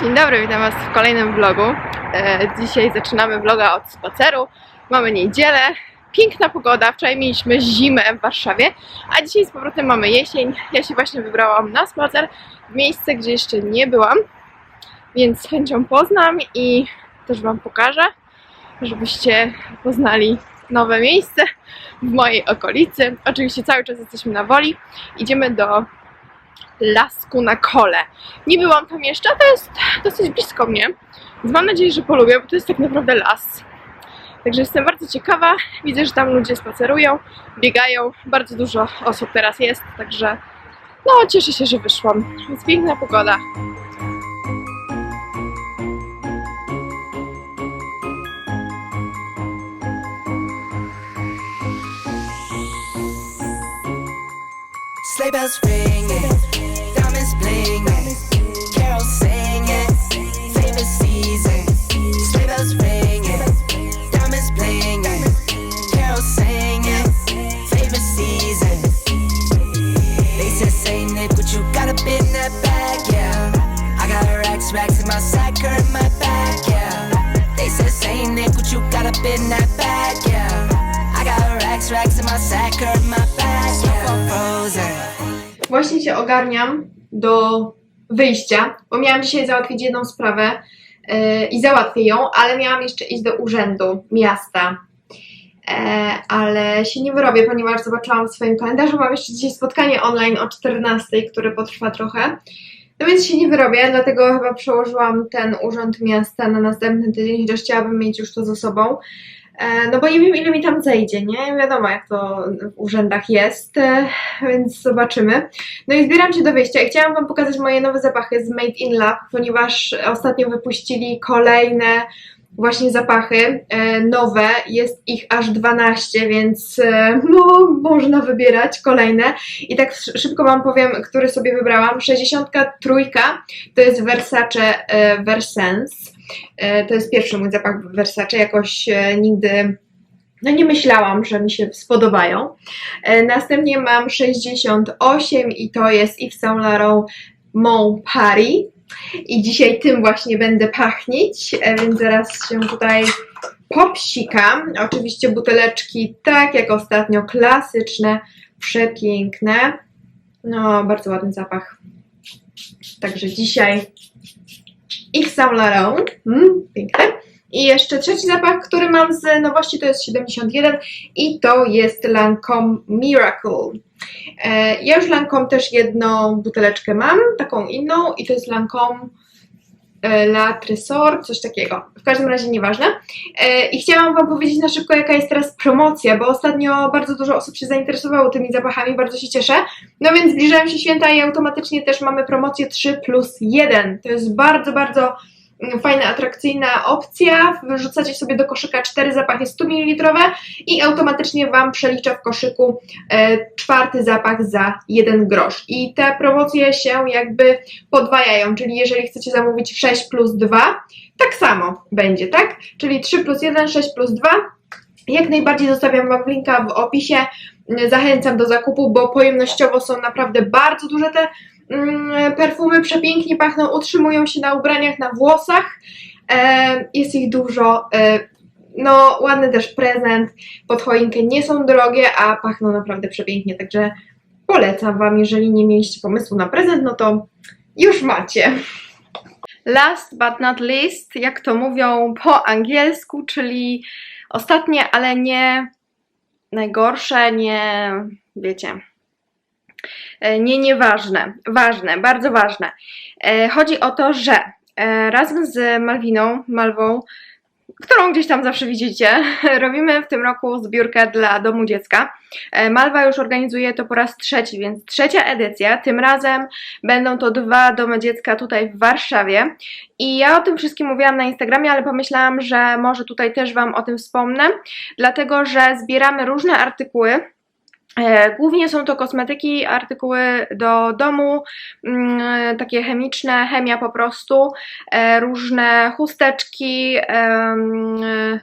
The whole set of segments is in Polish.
Dzień dobry, witam Was w kolejnym vlogu. E, dzisiaj zaczynamy vloga od spaceru. Mamy niedzielę, piękna pogoda. Wczoraj mieliśmy zimę w Warszawie, a dzisiaj z powrotem mamy jesień. Ja się właśnie wybrałam na spacer w miejsce, gdzie jeszcze nie byłam, więc z chęcią poznam i też Wam pokażę, żebyście poznali nowe miejsce w mojej okolicy. Oczywiście cały czas jesteśmy na Woli. Idziemy do Lasku na Kole. Nie byłam tam jeszcze, a to jest dosyć blisko mnie, więc mam nadzieję, że polubię, bo to jest tak naprawdę las. Także jestem bardzo ciekawa. Widzę, że tam ludzie spacerują, biegają. Bardzo dużo osób teraz jest, także no cieszę się, że wyszłam. Jest piękna pogoda. Sleigh bells ringing, a bit in that bag, yeah. I got racks, racks in my sack, my yeah. Właśnie się ogarniam do wyjścia, bo miałam dzisiaj załatwić jedną sprawę yy, i załatwię ją, ale miałam jeszcze iść do urzędu miasta. E, ale się nie wyrobię, ponieważ zobaczyłam w swoim kalendarzu, mam jeszcze dzisiaj spotkanie online o 14, które potrwa trochę. No więc się nie wyrobię, dlatego chyba przełożyłam ten urząd miasta na następny tydzień, chociaż chciałabym mieć już to ze sobą. E, No bo nie wiem ile mi tam zejdzie, nie? Wiadomo jak to w urzędach jest, e, więc zobaczymy. No i zbieram się do wyjścia i chciałam Wam pokazać moje nowe zapachy z Made in Lab, ponieważ ostatnio wypuścili kolejne właśnie zapachy e, nowe, jest ich aż 12, więc e, no można wybierać kolejne. I tak sz- szybko Wam powiem, który sobie wybrałam. 63 to jest Versace e, Versens. To jest pierwszy mój zapach Versace, jakoś nigdy no nie myślałam, że mi się spodobają. Następnie mam 68 i to jest Yves Saint Laurent Mon Paris. I dzisiaj tym właśnie będę pachnić, e, więc zaraz się tutaj popsikam. Oczywiście buteleczki, tak jak ostatnio, klasyczne, przepiękne. No, bardzo ładny zapach. Także dzisiaj Yves Saint Laurent, mm, piękny. I jeszcze trzeci zapach, który mam z nowości, to jest 71 i to jest Lancome Miracle. E, Ja już Lancome też jedną buteleczkę mam, taką inną i to jest Lancome e, La Tresor, coś takiego. W każdym razie nieważne. E, I chciałam Wam powiedzieć na szybko, jaka jest teraz promocja, bo ostatnio bardzo dużo osób się zainteresowało tymi zapachami, bardzo się cieszę. No więc zbliżają się święta i automatycznie też mamy promocję 3 plus 1. To jest bardzo, bardzo fajna, atrakcyjna opcja. Wyrzucacie sobie do koszyka cztery zapachy 100 ml i automatycznie Wam przelicza w koszyku e, czwarty zapach za 1 grosz. I te promocje się jakby podwajają, czyli jeżeli chcecie zamówić 6 plus 2, tak samo będzie, tak? Czyli 3 plus 1, 6 plus 2. Jak najbardziej zostawiam Wam linka w opisie. Zachęcam do zakupu, bo pojemnościowo są naprawdę bardzo duże te perfumy, przepięknie pachną, utrzymują się na ubraniach, na włosach. E, jest ich dużo. E, no, ładny też prezent pod choinkę. Nie są drogie, a pachną naprawdę przepięknie, także polecam Wam, jeżeli nie mieliście pomysłu na prezent, no to już macie. Last but not least, jak to mówią po angielsku, czyli ostatnie, ale nie najgorsze, nie wiecie. E, Nie nieważne, ważne, bardzo ważne. E, Chodzi o to, że e, razem z Malwiną, Malwą, którą gdzieś tam zawsze widzicie, robimy w tym roku zbiórkę dla Domu Dziecka. Malwa już organizuje to po raz trzeci, więc trzecia edycja. Tym razem będą to dwa domy dziecka tutaj w Warszawie. I ja o tym wszystkim mówiłam na Instagramie, ale pomyślałam, że może tutaj też Wam o tym wspomnę, dlatego że zbieramy różne artykuły. E, Głównie są to kosmetyki, artykuły do domu, mm, takie chemiczne, chemia po prostu, e, różne chusteczki,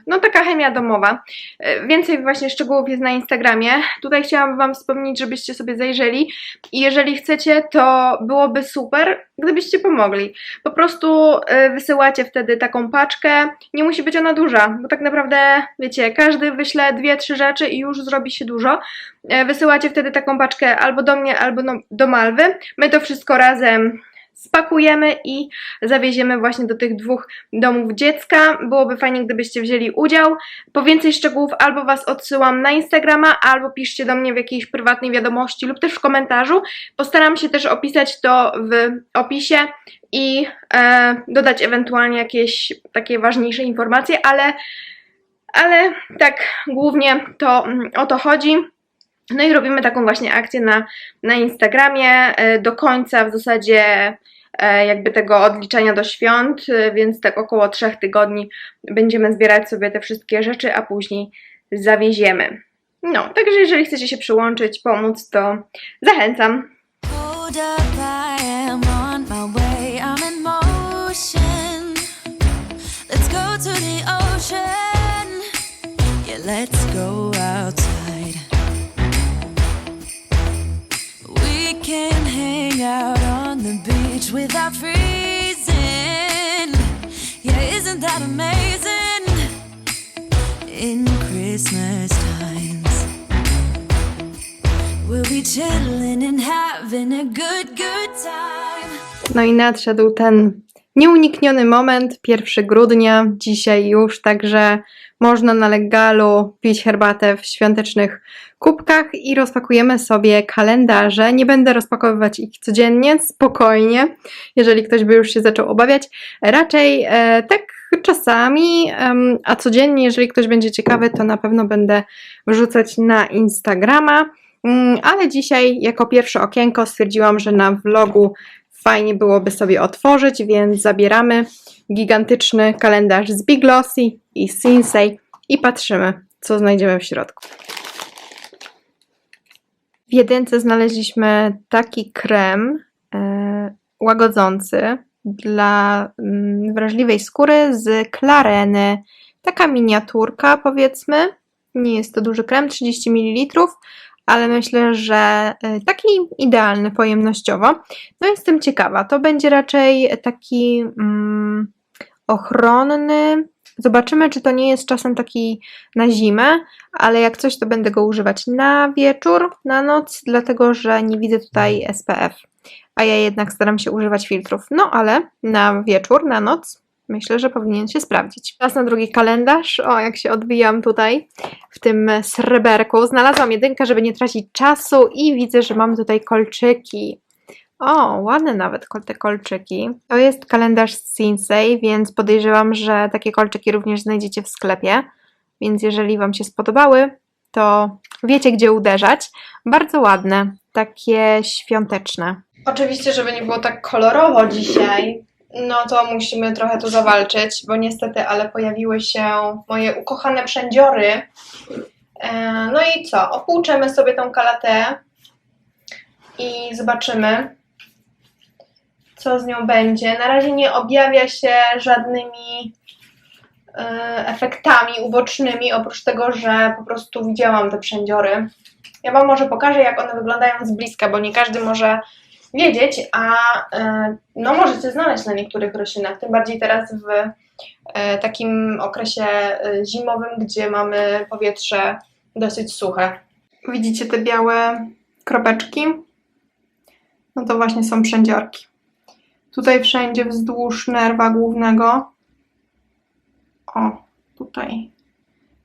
no taka chemia domowa. E, Więcej właśnie szczegółów jest na Instagramie. Tutaj chciałam Wam wspomnieć, żebyście sobie zajrzeli i jeżeli chcecie, to byłoby super, gdybyście pomogli. Po prostu y, wysyłacie wtedy taką paczkę. Nie musi być ona duża, bo tak naprawdę, wiecie, każdy wyśle dwie, trzy rzeczy i już zrobi się dużo. E, Wysyłacie wtedy taką paczkę albo do mnie, albo no, do Malwy. My to wszystko razem spakujemy i zawieziemy właśnie do tych dwóch domów dziecka. Byłoby fajnie, gdybyście wzięli udział. Po więcej szczegółów albo Was odsyłam na Instagrama, albo piszcie do mnie w jakiejś prywatnej wiadomości lub też w komentarzu. Postaram się też opisać to w opisie i e, dodać ewentualnie jakieś takie ważniejsze informacje, ale, ale tak głównie to mm, o to chodzi. No i robimy taką właśnie akcję na, na Instagramie e, do końca w zasadzie jakby tego odliczenia do świąt, e, więc tak około trzech tygodni będziemy zbierać sobie te wszystkie rzeczy, a później zawieziemy. No, także jeżeli chcecie się przyłączyć, pomóc, to zachęcam. Without freezing. Yeah, isn't that amazing? In Christmas times. We'll be chilling and having a good, good time. No i nadszedł ten nieunikniony moment, 1 grudnia, dzisiaj już, także można na legalu pić herbatę w świątecznych kubkach i rozpakujemy sobie kalendarze. Nie będę rozpakowywać ich codziennie, spokojnie, jeżeli ktoś by już się zaczął obawiać. Raczej e, tak czasami, a codziennie, jeżeli ktoś będzie ciekawy, to na pewno będę wrzucać na Instagrama. Mm, Ale dzisiaj, jako pierwsze okienko, stwierdziłam, że na vlogu fajnie byłoby sobie otworzyć, więc zabieramy gigantyczny kalendarz z Big Glossy i Sinsei i patrzymy, co znajdziemy w środku. W jedynce znaleźliśmy taki krem e, łagodzący dla mm, wrażliwej skóry z klareny. Taka miniaturka, powiedzmy. Nie jest to duży krem, 30 ml, ale myślę, że y, taki idealny pojemnościowo. No jestem ciekawa, to będzie raczej taki mm, ochronny. Zobaczymy, czy to nie jest czasem taki na zimę, ale jak coś, to będę go używać na wieczór, na noc, dlatego że nie widzę tutaj SPF. A ja jednak staram się używać filtrów. No ale na wieczór, na noc myślę, że powinien się sprawdzić. Czas na drugi kalendarz. O, jak się odbijam tutaj w tym sreberku. Znalazłam jedynkę, żeby nie tracić czasu i widzę, że mam tutaj kolczyki. O, ładne nawet te kolczyki. To jest kalendarz z Sinsei, więc podejrzewam, że takie kolczyki również znajdziecie w sklepie. Więc jeżeli Wam się spodobały, to wiecie, gdzie uderzać. Bardzo ładne, takie świąteczne. Oczywiście, żeby nie było tak kolorowo dzisiaj, no to musimy trochę tu zawalczyć, bo niestety, ale pojawiły się moje ukochane przędziory. E, No i co? Opłuczemy sobie tą kalatę i zobaczymy, co z nią będzie. Na razie nie objawia się żadnymi e, efektami ubocznymi, oprócz tego, że po prostu widziałam te przędziory. Ja Wam może pokażę, jak one wyglądają z bliska, bo nie każdy może wiedzieć, a e, no możecie znaleźć na niektórych roślinach, tym bardziej teraz w e, takim okresie zimowym, gdzie mamy powietrze dosyć suche. Widzicie te białe kropeczki? No to właśnie są przędziorki. Tutaj wszędzie wzdłuż nerwa głównego. O, tutaj.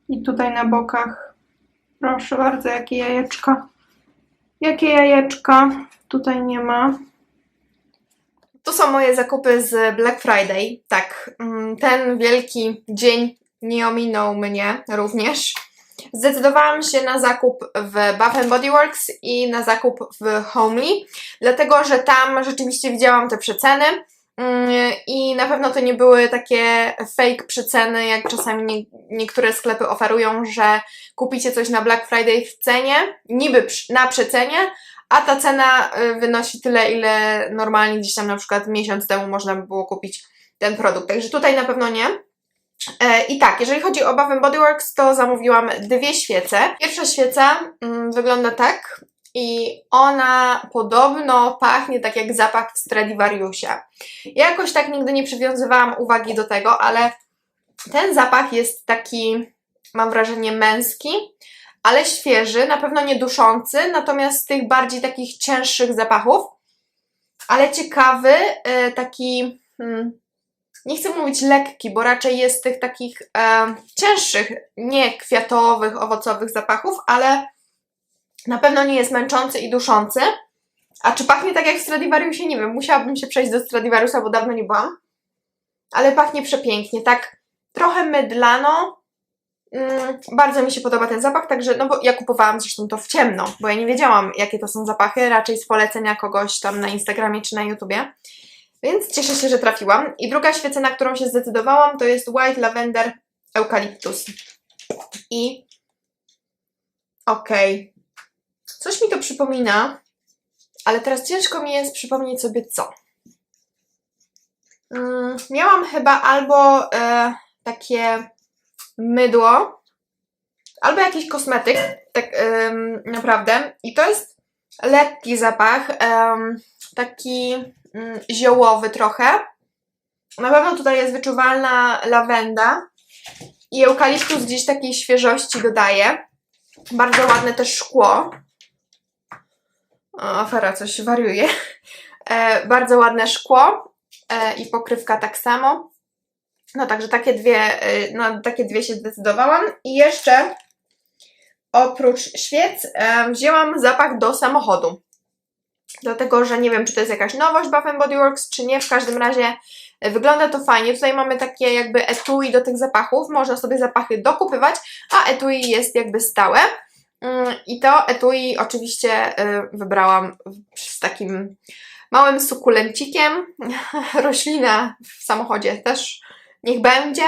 I tutaj na bokach. Proszę bardzo, jakie jajeczka. Jakie jajeczka? Tutaj nie ma. To są moje zakupy z Black Friday. Tak, mm, ten wielki dzień nie ominął mnie również. Zdecydowałam się na zakup w Bath Body Works i na zakup w Homely, dlatego że tam rzeczywiście widziałam te przeceny mm, i na pewno to nie były takie fake przeceny, jak czasami nie, niektóre sklepy oferują, że kupicie coś na Black Friday w cenie, niby na przecenie, a ta cena y, wynosi tyle, ile normalnie gdzieś tam na przykład miesiąc temu można by było kupić ten produkt. Także tutaj na pewno nie. E, I tak, jeżeli chodzi o Bath Body Works, to zamówiłam dwie świece. Pierwsza świeca mm, wygląda tak i ona podobno pachnie tak jak zapach w Stradivariusie. Ja jakoś tak nigdy nie przywiązywałam uwagi do tego, ale ten zapach jest taki, mam wrażenie, męski, ale świeży, na pewno nie duszący, natomiast tych bardziej takich cięższych zapachów, ale ciekawy, e, taki, hmm, nie chcę mówić lekki, bo raczej jest tych takich e, cięższych, nie kwiatowych, owocowych zapachów, ale na pewno nie jest męczący i duszący. A czy pachnie tak jak w Stradivariusie? Nie wiem, musiałabym się przejść do Stradivariusa, bo dawno nie byłam. Ale pachnie przepięknie, tak trochę mydlano. Mm, bardzo mi się podoba ten zapach, także, no bo ja kupowałam zresztą to w ciemno, bo ja nie wiedziałam, jakie to są zapachy, raczej z polecenia kogoś tam na Instagramie czy na YouTubie. Więc cieszę się, że trafiłam. I druga świeca, na którą się zdecydowałam, to jest White Lavender Eucalyptus. I okej, coś mi to przypomina, ale teraz ciężko mi jest przypomnieć sobie co. Mm, miałam chyba albo e, takie mydło, albo jakiś kosmetyk, tak em, naprawdę. I to jest lekki zapach, taki mm, ziołowy trochę. Na pewno tutaj jest wyczuwalna lawenda i eukaliptus gdzieś takiej świeżości dodaje. Bardzo ładne też szkło. O, afera coś wariuje. E, bardzo ładne szkło e, i pokrywka tak samo. No także takie dwie, e, no, takie dwie się zdecydowałam. I jeszcze oprócz świec e, wzięłam zapach do samochodu. Dlatego, że nie wiem, czy to jest jakaś nowość Bath Body Works, czy nie. W każdym razie e, wygląda to fajnie. Tutaj mamy takie jakby etui do tych zapachów. Można sobie zapachy dokupywać, a etui jest jakby stałe. Mm, I to etui oczywiście y, wybrałam z takim małym sukulencikiem. Roślina w samochodzie też niech będzie.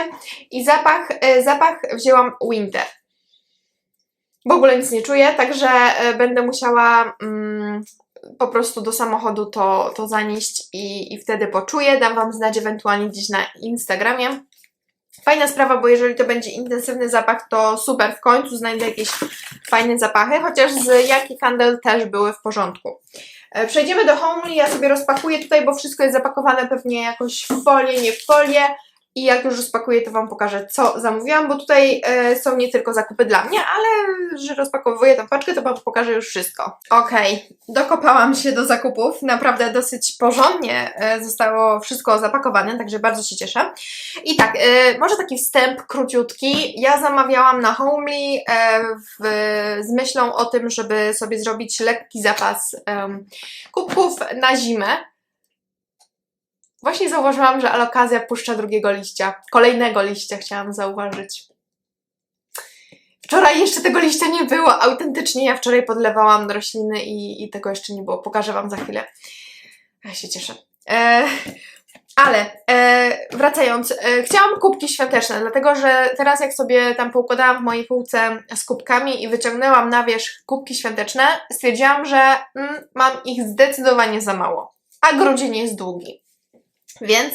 I zapach, y, zapach wzięłam Winter. W ogóle nic nie czuję, także y, będę musiała mm, po prostu do samochodu to, to zanieść i, i wtedy poczuję. Dam Wam znać ewentualnie gdzieś na Instagramie. Fajna sprawa, bo jeżeli to będzie intensywny zapach, to super, w końcu znajdę jakieś fajne zapachy, chociaż z Jaki Candle też były w porządku. E, Przejdziemy do Homely, ja sobie rozpakuję tutaj, bo wszystko jest zapakowane pewnie jakoś w folię, nie w folię. I jak już rozpakuję, to Wam pokażę, co zamówiłam, bo tutaj e, są nie tylko zakupy dla mnie, ale że rozpakowuję tę paczkę, to Wam pokażę już wszystko. Okej, dokopałam się do zakupów. Naprawdę dosyć porządnie e, zostało wszystko zapakowane, także bardzo się cieszę. I tak, e, może taki wstęp króciutki. Ja zamawiałam na Homely e, w, z myślą o tym, żeby sobie zrobić lekki zapas em, kubków na zimę. Właśnie zauważyłam, że alokazja puszcza drugiego liścia. Kolejnego liścia chciałam zauważyć. Wczoraj jeszcze tego liścia nie było. Autentycznie ja wczoraj podlewałam rośliny i, i tego jeszcze nie było. Pokażę Wam za chwilę. Ja się cieszę. E, ale e, wracając, e, chciałam kubki świąteczne, dlatego że teraz jak sobie tam poukładałam w mojej półce z kubkami i wyciągnęłam na wierzch kubki świąteczne, stwierdziłam, że mm, mam ich zdecydowanie za mało. A grudzień jest długi. Więc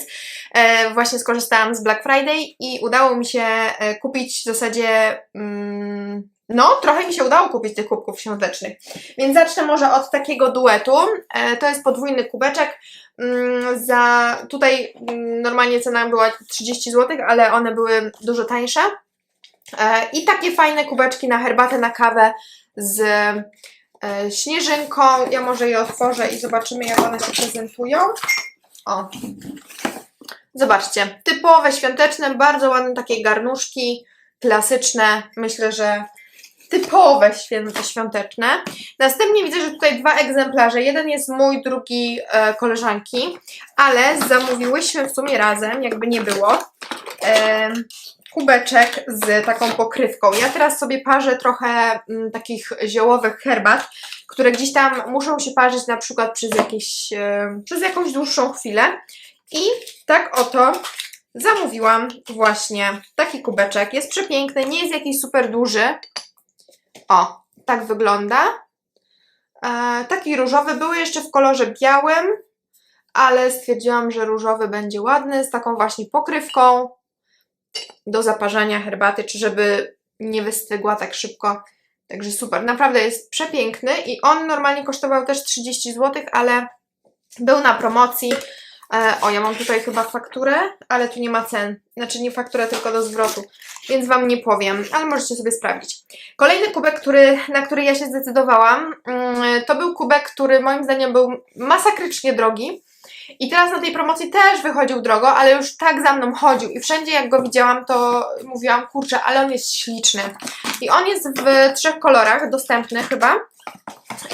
e, właśnie skorzystałam z Black Friday i udało mi się e, kupić w zasadzie. Mm, no, trochę mi się udało kupić tych kubków świątecznych. Więc zacznę może od takiego duetu. E, to jest podwójny kubeczek. Mm, za tutaj mm, normalnie cena była 30 zł, ale one były dużo tańsze. E, I takie fajne kubeczki na herbatę, na kawę z e, śnieżynką. Ja może je otworzę i zobaczymy, jak one się prezentują. O. Zobaczcie, typowe, świąteczne, bardzo ładne takie garnuszki, klasyczne, myślę, że typowe świąteczne. Następnie widzę, że tutaj dwa egzemplarze. Jeden jest mój, drugi e, koleżanki, ale zamówiłyśmy w sumie razem, jakby nie było, e, kubeczek z taką pokrywką. Ja teraz sobie parzę trochę mm, takich ziołowych herbat, które gdzieś tam muszą się parzyć na przykład przez, jakieś, e, przez jakąś dłuższą chwilę. I tak oto zamówiłam właśnie taki kubeczek. Jest przepiękny, nie jest jakiś super duży. O, tak wygląda. E, taki różowy, były jeszcze w kolorze białym, ale stwierdziłam, że różowy będzie ładny, z taką właśnie pokrywką do zaparzania herbaty, czy żeby nie wystygła tak szybko Także super, naprawdę jest przepiękny i on normalnie kosztował też 30 zł, ale był na promocji. E, o, ja mam tutaj chyba fakturę, ale tu nie ma cen. Znaczy nie fakturę, tylko do zwrotu, więc Wam nie powiem, ale możecie sobie sprawdzić. Kolejny kubek, który, na który ja się zdecydowałam, mm, to był kubek, który moim zdaniem był masakrycznie drogi. I teraz na tej promocji też wychodził drogo, ale już tak za mną chodził i wszędzie jak go widziałam, to mówiłam, kurczę, ale on jest śliczny. I on jest w trzech kolorach, dostępny chyba.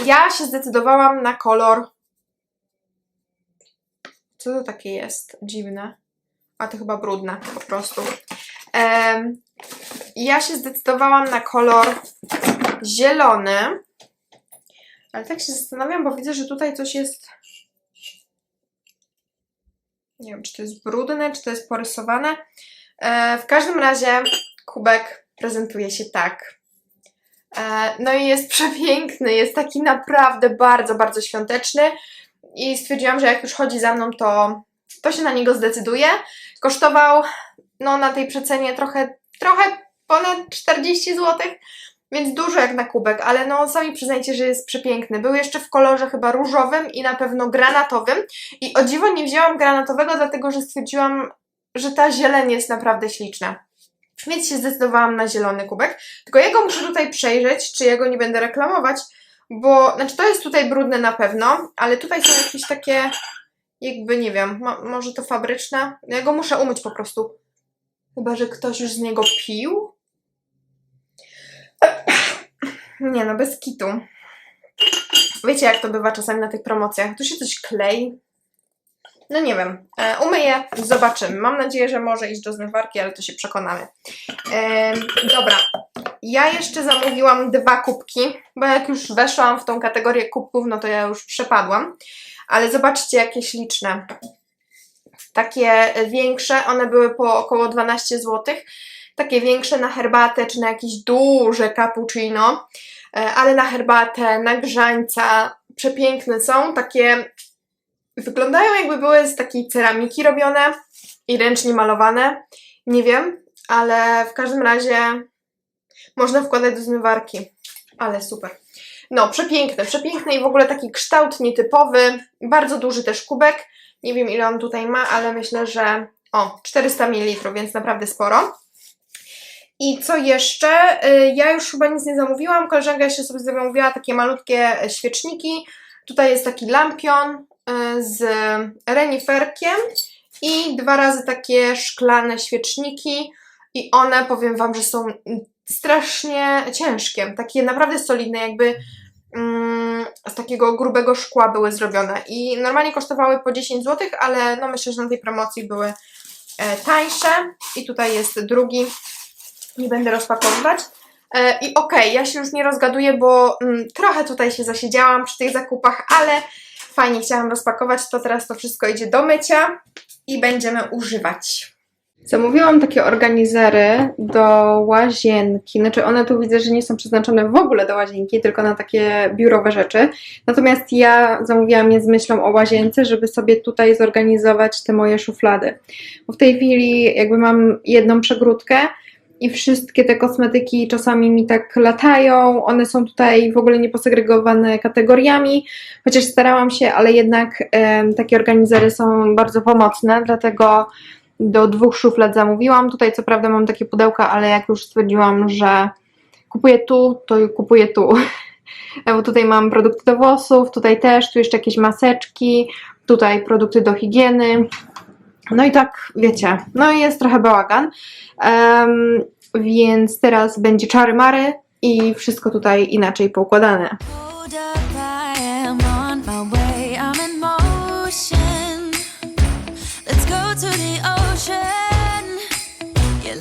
Ja się zdecydowałam na kolor... Co to takie jest? Dziwne. A to chyba brudne, po prostu. Em, ja się zdecydowałam na kolor zielony. Ale tak się zastanawiam, bo widzę, że tutaj coś jest... Nie wiem, czy to jest brudne, czy to jest porysowane. E, w każdym razie kubek prezentuje się tak. E, no i jest przepiękny, jest taki naprawdę bardzo, bardzo świąteczny. I stwierdziłam, że jak już chodzi za mną, to, to się na niego zdecyduję. Kosztował no na tej przecenie trochę, trochę ponad 40 zł, więc dużo jak na kubek, ale no sami przyznajcie, że jest przepiękny. Był jeszcze w kolorze chyba różowym i na pewno granatowym. I o dziwo nie wzięłam granatowego, dlatego że stwierdziłam, że ta zieleń jest naprawdę śliczna. Więc się zdecydowałam na zielony kubek. Tylko ja go muszę tutaj przejrzeć, czy ja go nie będę reklamować, bo, znaczy to jest tutaj brudne na pewno, ale tutaj są jakieś takie, jakby nie wiem, mo- może to fabryczne. No Ja go muszę umyć po prostu. Chyba, że ktoś już z niego pił? Nie no, bez kitu. Wiecie jak to bywa czasami na tych promocjach? Tu się coś klei. No nie wiem. E, umyję, zobaczymy. Mam nadzieję, że może iść do zmywarki, ale to się przekonamy. E, dobra. Ja jeszcze zamówiłam dwa kubki, bo jak już weszłam w tą kategorię kubków, no to ja już przepadłam. Ale zobaczcie, jakie śliczne. Takie większe, one były po około 12 zł. Takie większe na herbatę, czy na jakieś duże cappuccino. E, ale na herbatę, na grzańca. Przepiękne są. Takie wyglądają jakby były z takiej ceramiki robione i ręcznie malowane. Nie wiem, ale w każdym razie można wkładać do zmywarki. Ale super. No, przepiękne, przepiękne i w ogóle taki kształt nietypowy. Bardzo duży też kubek. Nie wiem ile on tutaj ma, ale myślę, że o, 400 ml, więc naprawdę sporo. I co jeszcze? Y, Ja już chyba nic nie zamówiłam. Koleżanka jeszcze sobie zamówiła takie malutkie świeczniki. Tutaj jest taki lampion y, z reniferkiem i dwa razy takie szklane świeczniki. I one, powiem Wam, że są strasznie ciężkie. Takie naprawdę solidne, jakby mm, z takiego grubego szkła były zrobione. I normalnie kosztowały po 10 zł, ale no myślę, że na tej promocji były e, tańsze. I tutaj jest drugi. Nie będę rozpakowywać. E, I okej, ja się już nie rozgaduję, bo mm, trochę tutaj się zasiedziałam przy tych zakupach, ale fajnie chciałam rozpakować, to teraz to wszystko idzie do mycia i będziemy używać. Zamówiłam takie organizery do łazienki. Znaczy, one tu widzę, że nie są przeznaczone w ogóle do łazienki, tylko na takie biurowe rzeczy. Natomiast ja zamówiłam je z myślą o łazience, żeby sobie tutaj zorganizować te moje szuflady. Bo w tej chwili jakby mam jedną przegródkę i wszystkie te kosmetyki czasami mi tak latają. One są tutaj w ogóle nieposegregowane kategoriami, chociaż starałam się, ale jednak takie organizery są bardzo pomocne, dlatego do dwóch szuflad zamówiłam. Tutaj co prawda mam takie pudełka, ale jak już stwierdziłam, że kupuję tu, to kupuję tu. Bo tutaj mam produkty do włosów, tutaj też, tu jeszcze jakieś maseczki, tutaj produkty do higieny. No i tak, wiecie, no jest trochę bałagan. Em, więc teraz będzie czary mary i wszystko tutaj inaczej poukładane.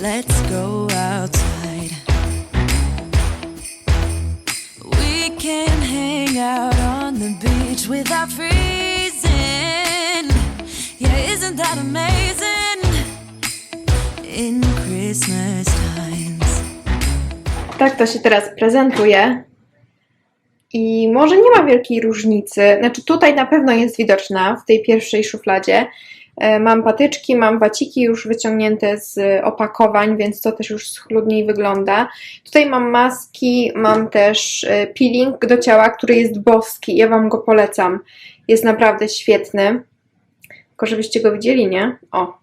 Let's go outside. We can hang out on the beach without freezing. Isn't that amazing? In Christmas times. Tak to się teraz prezentuje. I może nie ma wielkiej różnicy. Znaczy, tutaj na pewno jest widoczna w tej pierwszej szufladzie. E, Mam patyczki, mam waciki już wyciągnięte z opakowań, więc to też już schludniej wygląda. Tutaj mam maski, mam też e, peeling do ciała, który jest boski. Ja Wam go polecam. Jest naprawdę świetny. Tylko żebyście go widzieli, nie? O,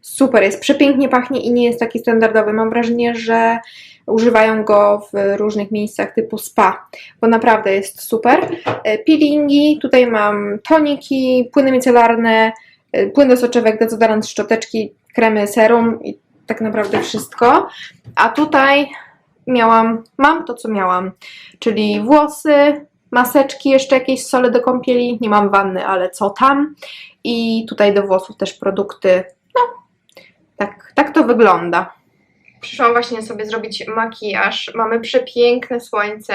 super, jest przepięknie pachnie i nie jest taki standardowy. Mam wrażenie, że używają go w różnych miejscach typu spa, bo naprawdę jest super. E, Peelingi, tutaj mam toniki, płyny micelarne, e, płyn do soczewek, dezodorant, szczoteczki, kremy, serum i tak naprawdę wszystko. A tutaj miałam, mam to co miałam, czyli włosy, maseczki, jeszcze jakieś sole do kąpieli, nie mam wanny, ale co tam. I tutaj do włosów też produkty, no, tak, tak to wygląda. Przyszłam właśnie sobie zrobić makijaż. Mamy przepiękne słońce.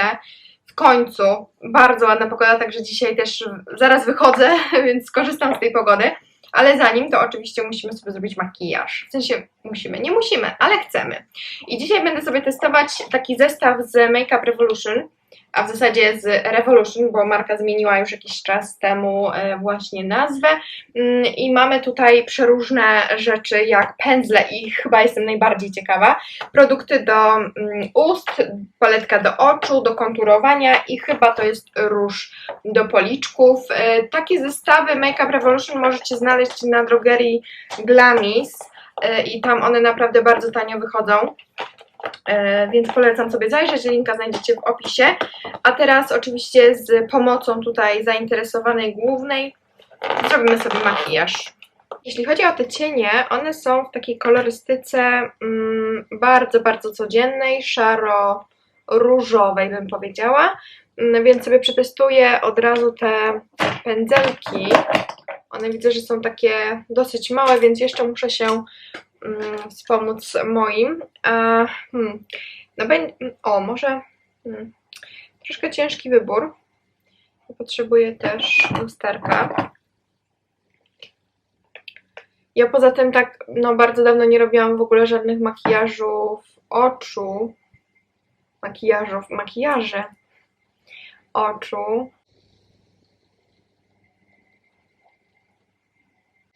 W końcu bardzo ładna pogoda, także dzisiaj też zaraz wychodzę, więc skorzystam z tej pogody. Ale zanim to oczywiście musimy sobie zrobić makijaż. W sensie musimy, nie musimy, ale chcemy. I dzisiaj będę sobie testować taki zestaw z Makeup Revolution, a w zasadzie z Revolution, bo marka zmieniła już jakiś czas temu e, właśnie nazwę. Mm, I mamy tutaj przeróżne rzeczy, jak pędzle i chyba jestem najbardziej ciekawa. Produkty do mm, ust, paletka do oczu, do konturowania i chyba to jest róż do policzków. E, Takie zestawy Makeup Revolution możecie znaleźć na drogerii Glamis e, i tam one naprawdę bardzo tanio wychodzą. E, Więc polecam sobie zajrzeć, linka znajdziecie w opisie. A teraz oczywiście z pomocą tutaj zainteresowanej głównej zrobimy sobie makijaż. Jeśli chodzi o te cienie, one są w takiej kolorystyce mm, bardzo, bardzo codziennej, szaro-różowej bym powiedziała. Mm, Więc sobie przetestuję od razu te pędzelki. One widzę, że są takie dosyć małe, więc jeszcze muszę się wspomóc moim. Hmm, no o, może hmm, troszkę ciężki wybór. Potrzebuję też lusterka. Ja poza tym tak, no bardzo dawno nie robiłam w ogóle żadnych makijażów oczu. Makijażów, makijaże oczu.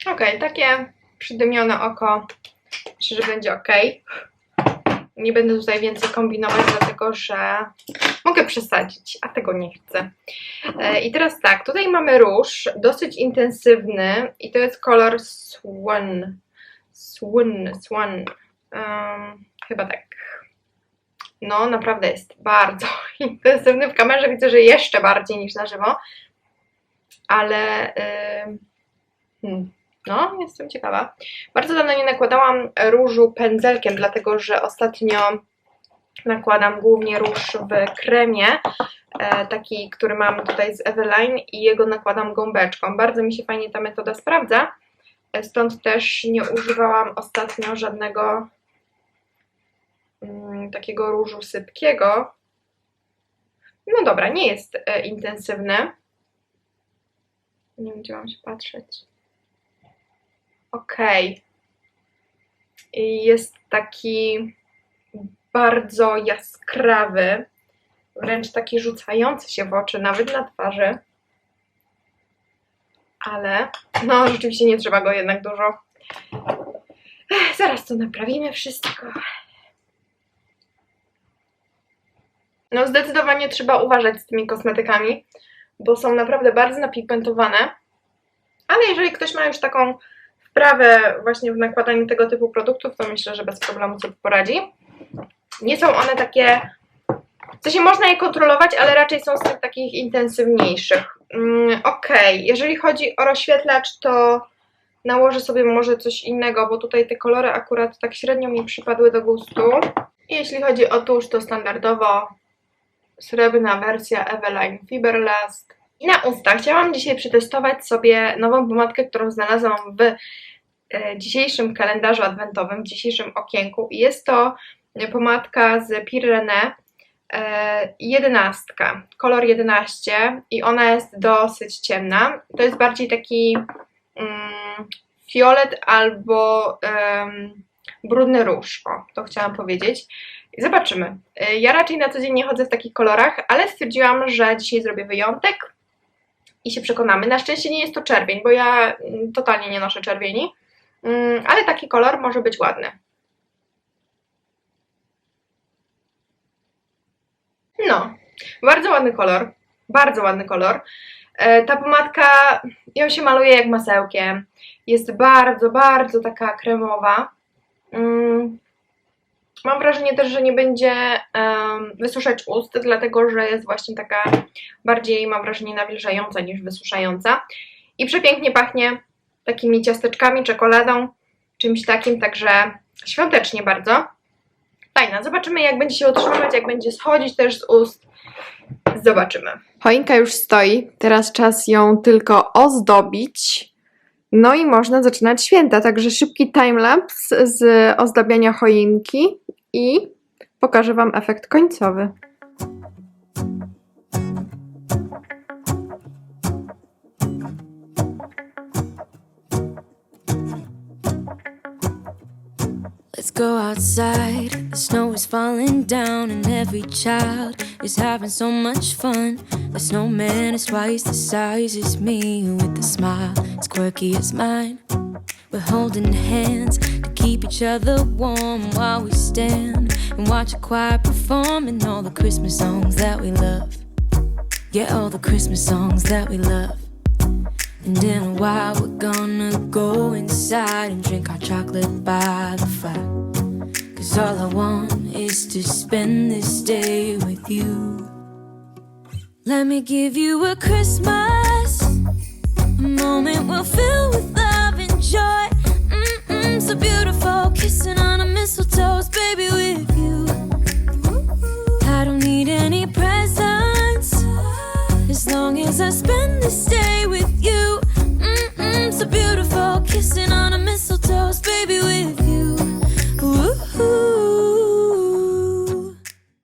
Okej, takie przydymione oko. Myślę, że będzie ok. Nie będę tutaj więcej kombinować, dlatego że mogę przesadzić, a tego nie chcę. E, I teraz tak, tutaj mamy róż, dosyć intensywny i to jest kolor Swan. Swan, Swan. Um, chyba tak. No, naprawdę jest bardzo intensywny. W kamerze widzę, że jeszcze bardziej niż na żywo. Ale ym, hmm, no, jestem ciekawa. Bardzo dawno nie nakładałam różu pędzelkiem, dlatego że ostatnio nakładam głównie róż w kremie, e, taki, który mam tutaj z Eveline i jego nakładam gąbeczką. Bardzo mi się fajnie ta metoda sprawdza, e, stąd też nie używałam ostatnio żadnego mm, takiego różu sypkiego. No dobra, nie jest e, intensywny. Nie wiem, gdzie mam się patrzeć. Okej. I Jest taki bardzo jaskrawy, wręcz taki rzucający się w oczy, nawet na twarzy. Ale, no rzeczywiście nie trzeba go jednak dużo. Ech, zaraz to naprawimy wszystko. No zdecydowanie trzeba uważać z tymi kosmetykami, bo są naprawdę bardzo napigmentowane. Ale jeżeli ktoś ma już taką wprawę właśnie w nakładaniu tego typu produktów, to myślę, że bez problemu sobie poradzi. Nie są one takie... W sensie można je kontrolować, ale raczej są z tych takich intensywniejszych. Mm, Okej, jeżeli chodzi o rozświetlacz, to nałożę sobie może coś innego, bo tutaj te kolory akurat tak średnio mi przypadły do gustu. Jeśli chodzi o tusz, to standardowo srebrna wersja Eveline Fiberlast. I na usta chciałam dzisiaj przetestować sobie nową pomadkę, którą znalazłam w e, dzisiejszym kalendarzu adwentowym, w dzisiejszym okienku. I jest to pomadka z Pirene jedenastka, kolor 11 i ona jest dosyć ciemna. To jest bardziej taki mm, fiolet albo em, brudny róż, o, to chciałam powiedzieć. Zobaczymy. E, Ja raczej na co dzień nie chodzę w takich kolorach, ale stwierdziłam, że dzisiaj zrobię wyjątek i się przekonamy. Na szczęście nie jest to czerwień, bo ja mm, totalnie nie noszę czerwieni, Mm, ale taki kolor może być ładny. No, bardzo ładny kolor, bardzo ładny kolor. E, Ta pomadka, ją się maluje jak masełkiem. Jest bardzo, bardzo taka kremowa. Mam wrażenie też, że nie będzie em, wysuszać ust, dlatego że jest właśnie taka bardziej, mam wrażenie, nawilżająca niż wysuszająca. I przepięknie pachnie takimi ciasteczkami, czekoladą, czymś takim, także świątecznie bardzo. Fajna. Zobaczymy, jak będzie się utrzymywać, jak będzie schodzić też z ust. Zobaczymy. Choinka już stoi, teraz czas ją tylko ozdobić. No i można zaczynać święta, także szybki timelapse z ozdabiania choinki i pokażę Wam efekt końcowy. Go outside. The snow is falling down, and every child is having so much fun. The snowman is twice the size as me, with a smile as quirky as mine. We're holding hands to keep each other warm while we stand and watch a choir performing all the Christmas songs that we love. Yeah, all the Christmas songs that we love. And in a while, we're gonna go inside and drink our chocolate by the fire. Cause all I want is to spend this day with you. Let me give you a Christmas, a moment we'll fill with love and joy. Mm-mm, so beautiful, kissing on a mistletoe's baby with you. I don't need any presents as long as I spend this day